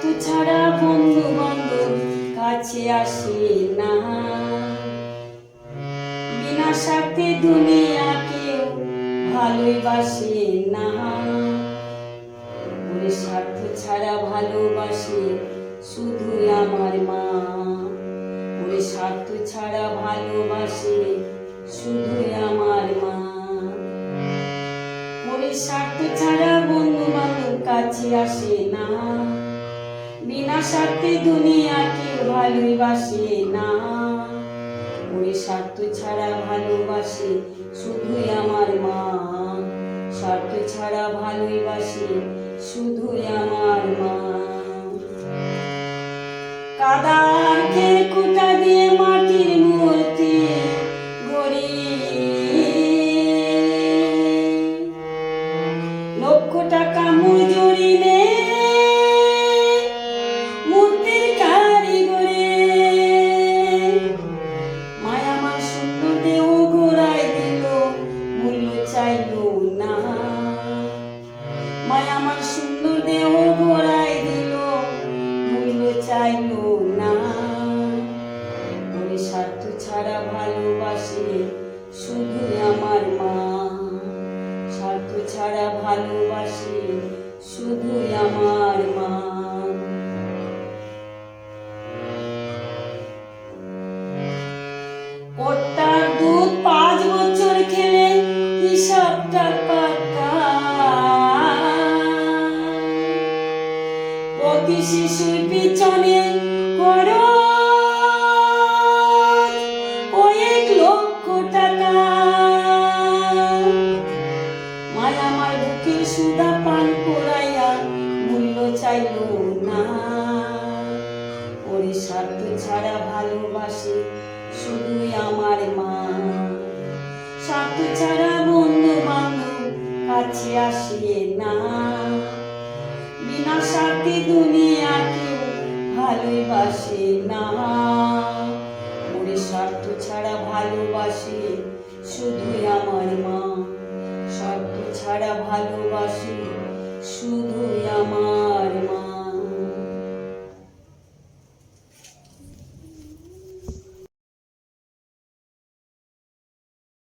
স্বার্থ ছাড়া বন্ধু বান্ধব কাছে আসে না। বিনা স্বার্থে দুনিয়া কেউ ভালোবাসে না। স্বার্থ ছাড়া ভালোবাসে শুধু আমার মা। ওরে স্বার্থ ছাড়া ভালোবাসে শুধু আমার মা। ওরে স্বার্থ ছাড়া বন্ধু বান্ধব কাছে আসে না। বিনা স্বার্থে দুনিয়া কেউ ভালোবাসে না। ওরে স্বার্থ ছাড়া ভালোবাসে শুধুই আমার মা। স্বার্থ ছাড়া ভালোবাসে শুধুই আমার মা। কাদাকে কুটা দিয়ে মাটির মূর্তি গড়ি লক্ষ টাকা মজুরি নে স্বার্থ ছাড়া ভালোবাসে শুধু আমার স্বার্থ ছাড়া ভালোবাসে আমার পাঁচ বছর শিশুর পিছনে চাইল না। ওরে ছাড়া ভালোবাসে শুধুই আমার মা। ছাড়া বন্ধু বান্ধব কাছে না। বিনা দুনিয়া কেউ ভালোবাসে না। ওরে স্বার্থ ছাড়া ভালোবাসে শুধুই আমার মা। স্বার্থ ছাড়া ভালোবাসে